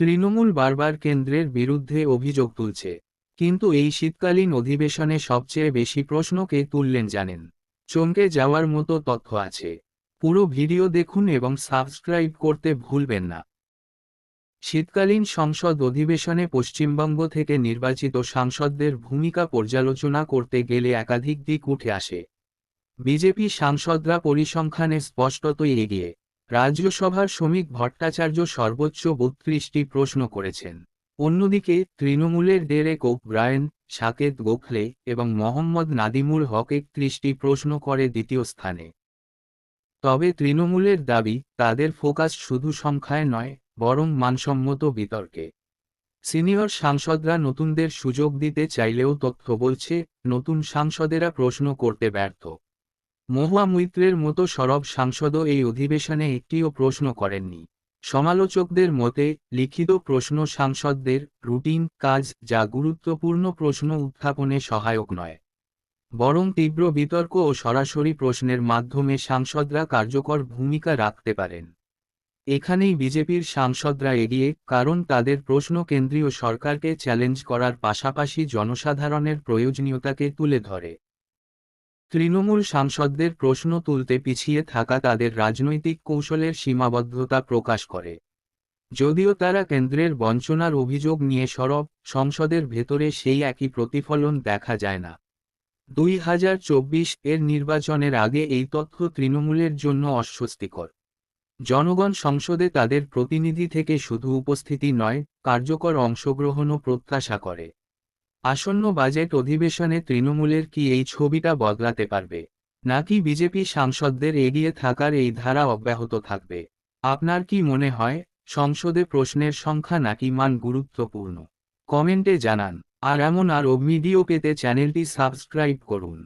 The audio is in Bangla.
তৃণমূল বারবার কেন্দ্রের বিরুদ্ধে অভিযোগ তুলছে। কিন্তু এই শীতকালীন অধিবেশনে সবচেয়ে বেশি প্রশ্ন কে তুললেন জানেন? চমকে যাওয়ার মতো তথ্য আছে। পুরো ভিডিও দেখুন এবং সাবস্ক্রাইব করতে ভুলবেন না। শীতকালীন সংসদ অধিবেশনে পশ্চিমবঙ্গ থেকে নির্বাচিত সাংসদদের ভূমিকা পর্যালোচনা করতে গেলে একাধিক দিক উঠে আসে। বিজেপি সাংসদরা পরিসংখ্যানে স্পষ্টতই এগিয়ে। রাজ্যসভার শ্রমিক ভট্টাচার্য সর্বোচ্চ বত্রিশটি প্রশ্ন করেছেন। অন্যদিকে তৃণমূলের ডেরেক ব্রায়েন সাকেত গোখলে এবং মোহাম্মদ নাদিমুল হক একত্রিশটি প্রশ্ন করে দ্বিতীয় স্থানে। তবে তৃণমূলের দাবি, তাদের ফোকাস শুধু সংখ্যায় নয়, বরং মানসম্মত বিতর্কে। সিনিয়র সাংসদরা নতুনদের সুযোগ দিতে চাইলেও তথ্য বলছে, নতুন সাংসদেরা প্রশ্ন করতে ব্যর্থ। মহুয়া মৈত্রের মতো সরব সাংসদও এই অধিবেশনে একটিও প্রশ্ন করেননি। সমালোচকদের মতে, লিখিত প্রশ্ন সাংসদদের রুটিন, কাজ যা গুরুত্বপূর্ণ প্রশ্ন উত্থাপনে সহায়ক নয়। বরং তীব্র বিতর্ক ও সরাসরি প্রশ্নের মাধ্যমে সাংসদরা কার্যকর ভূমিকা রাখতে পারেন। এখানেই বিজেপির সাংসদরা এগিয়ে, কারণ তাদের প্রশ্ন কেন্দ্রীয় সরকারকে চ্যালেঞ্জ করার পাশাপাশি জনসাধারণের প্রয়োজনীয়তাকে তুলে ধরে। তৃণমূল সাংসদদের প্রশ্ন তুলতে পিছিয়ে থাকা তাদের রাজনৈতিক কৌশলের সীমাবদ্ধতা প্রকাশ করে। যদিও তারা কেন্দ্রের বঞ্চনার অভিযোগ নিয়ে সরব, সংসদের ভেতরে সেই একই প্রতিফলন দেখা যায় না। দুই হাজার চব্বিশ এর নির্বাচনের আগে এই তথ্য তৃণমূলের জন্য অস্বস্তিকর। জনগণ সংসদে তাদের প্রতিনিধি থেকে শুধু উপস্থিতি নয়, কার্যকর অংশগ্রহণও প্রত্যাশা করে। আসন্ন বাজেট অধিবেশনে তৃণমূলের কি এই ছবিটা বদলাতে পারবে? নাকি বিজেপি সাংসদদের এগিয়ে থাকার এই ধারা অব্যাহত থাকবে? আপনার কি মনে হয়? সংসদে প্রশ্নের সংখ্যা নাকি মান গুরুত্বপূর্ণ? কমেন্টে জানান। আর এমন আরও ভিডিও পেতে চ্যানেলটি সাবস্ক্রাইব করুন।